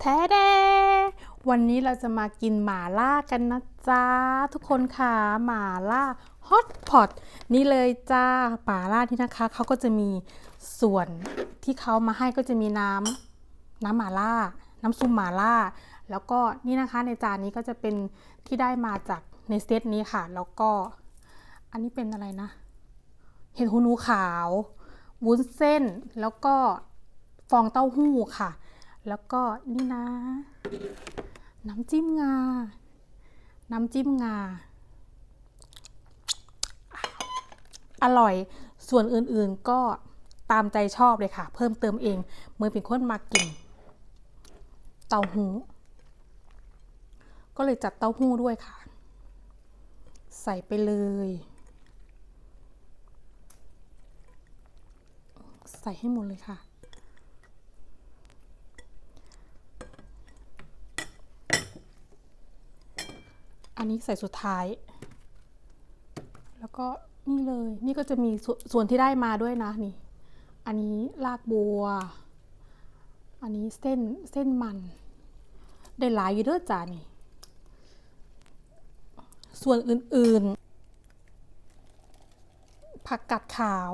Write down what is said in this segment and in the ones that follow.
แท้แดวันนี้เราจะมากินหมาล่ากันนะจ๊ะทุกคนค่ะหมาล่าฮอตพอตนี่เลยจ้าหมาล่าที่นะคะเขาก็จะมีส่วนที่เขามาให้ก็จะมีน้ำน้ำหมาล่า น้ำซุปหมาล่า แล้วก็นี่นะคะในจานนี้ก็จะเป็นที่ได้มาจากในเซตนี้ค่ะ แล้วก็อันนี้เป็นอะไรนะ เห็ดหูหนูขาว วุ้นเส้นแล้วก็ฟองเต้าหู้ค่ะ แล้วก็นี่นะ น้ำจิ้มงา น้ำจิ้มงา อร่อย ส่วนอื่นๆก็ตามใจชอบเลยค่ะ เพิ่มเติมเอง เมื่อเป็นคนมากิน เต้าหู้ ก็เลยจัดเต้าหู้ด้วยค่ะ ใส่ไปเลย ใส่ให้หมดเลยค่ะ อันนี้ใส่สุดท้าย แล้วก็นี่เลย นี่ก็จะมีส่วนที่ได้มาด้วยนะนี่ อันนี้ลากบัว อันนี้เส้นเส้นมัน ได้หลายอยู่เด้อจ้านี่ ส่วนอื่นๆ ผักกัดขาว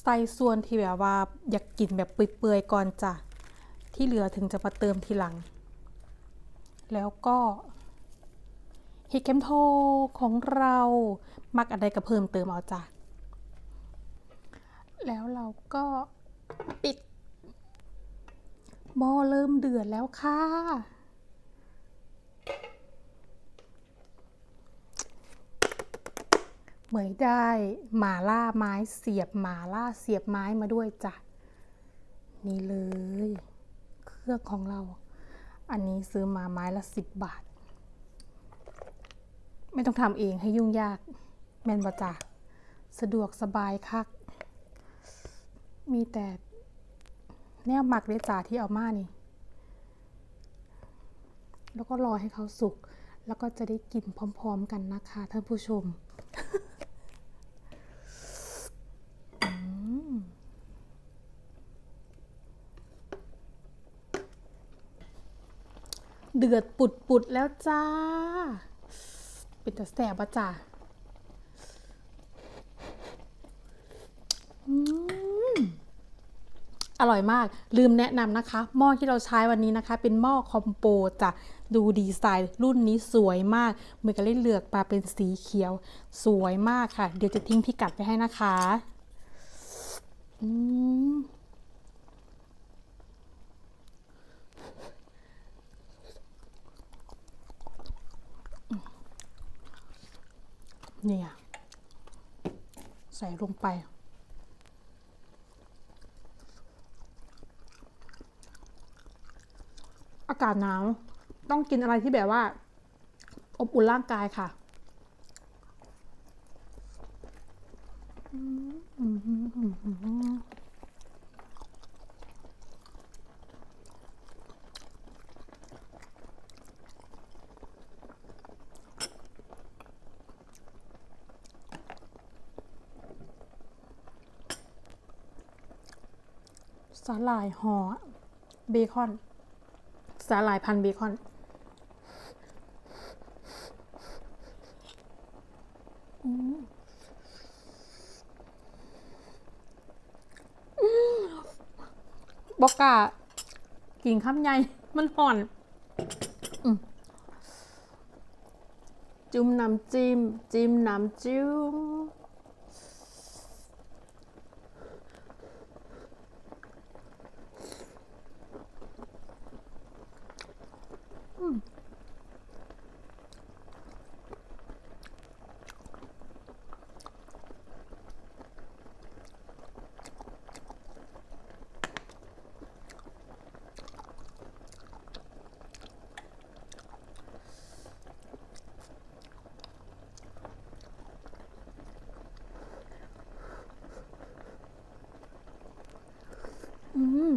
ใส่ส่วนที่แบบว่าอยากกินแบบเปื่อยๆก่อนจ้ะที่เหลือถึงจะมาเติมทีหลัง แล้วก็ เห็ดเข็มโทของเรามักอะไรก็เพิ่มเติมเอาจ้ะ แล้วเราก็ปิดหม้อเริ่มเดือดแล้วค่ะ เหมยได้หมาล่าไม้เสียบหมาล่าเสียบไม้มาด้วยจ้ะ นี่เลย เครื่องของเรา อันนี้ซื้อมาไม้ละสิบบาท ไม่ต้องทำเองให้ยุ่งยาก แม่นบ่จ้ะสะดวกสบายคัก มีแต่แนวหมักเดจ่าที่เอามานี่ แล้วก็รอให้เขาสุก แล้วก็จะได้กินพร้อมๆกันนะคะท่านผู้ชมอืมเดือดปุดๆแล้วจ้า เป็นแต่แสบอะจ้าอร่อยมากลืมแนะนำนะคะ หม้อที่เราใช้วันนี้นะคะ เป็นหม้อคอมโปจ้ะดูดีไซน์รุ่นนี้สวยมากเหมือนกับเล่นเลือกมาเป็นสีเขียว สวยมากค่ะ เดี๋ยวจะทิ้งพิกัดไปให้นะคะ อืม นี่ยใส่ลงไป อากาศหนาว ต้องกินอะไรที่แบบว่า อบอุ่นร่างกายค่ะ สาหร่ายห่อเบคอน สาหร่ายพันเบคอน อืมอืมบอกกะกินคำใหญ่ มันห่อน จุ่มน้ำจิ้ม จิ้มน้ำจิ้ม อืม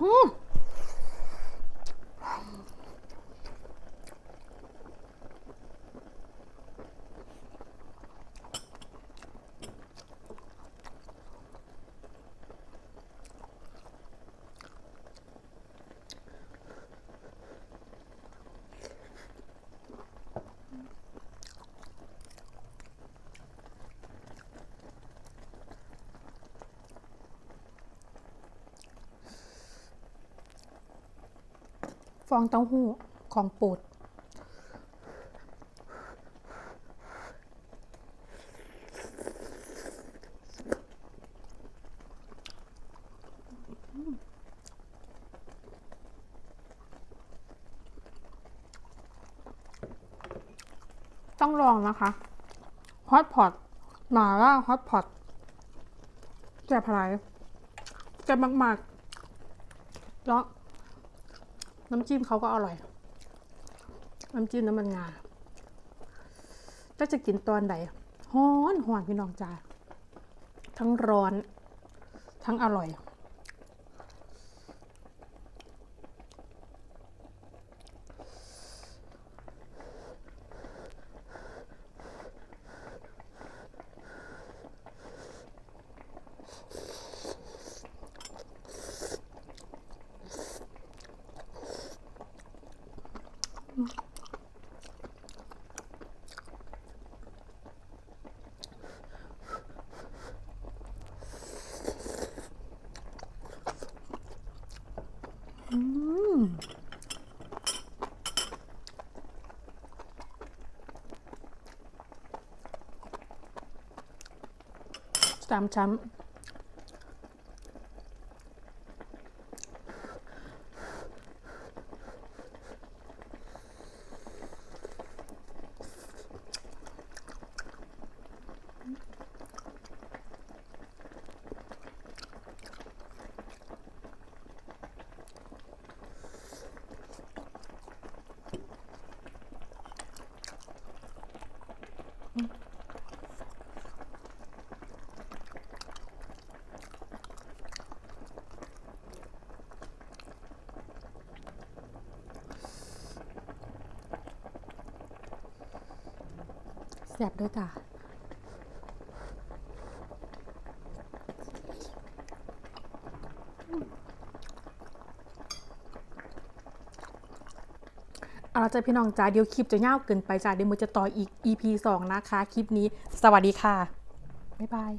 อื มองเต้าหู้ของโปรดต้องลองนะคะฮอตพอตหมาล่าฮอตพอตแจ่พลายแจ่มากๆแล้ว น้ำจิ้มเขาก็อร่อย น้ำจิ้มน้ำมันงาก็จะกินตอนไหนฮ้อนหอนพี่น้องจ้าทั้งร้อน ทั้งอร่อย สามชั้น แซ่บด้วยจ้ะเอาละจ้ะพี่น้องจ้าเดี๋ยวคลิปจะยาวเกินไปจ้าเดี๋ยวมือจะต่ออีก EP 2 นะคะ คลิปนี้ สวัสดีค่ะ บ๊ายบาย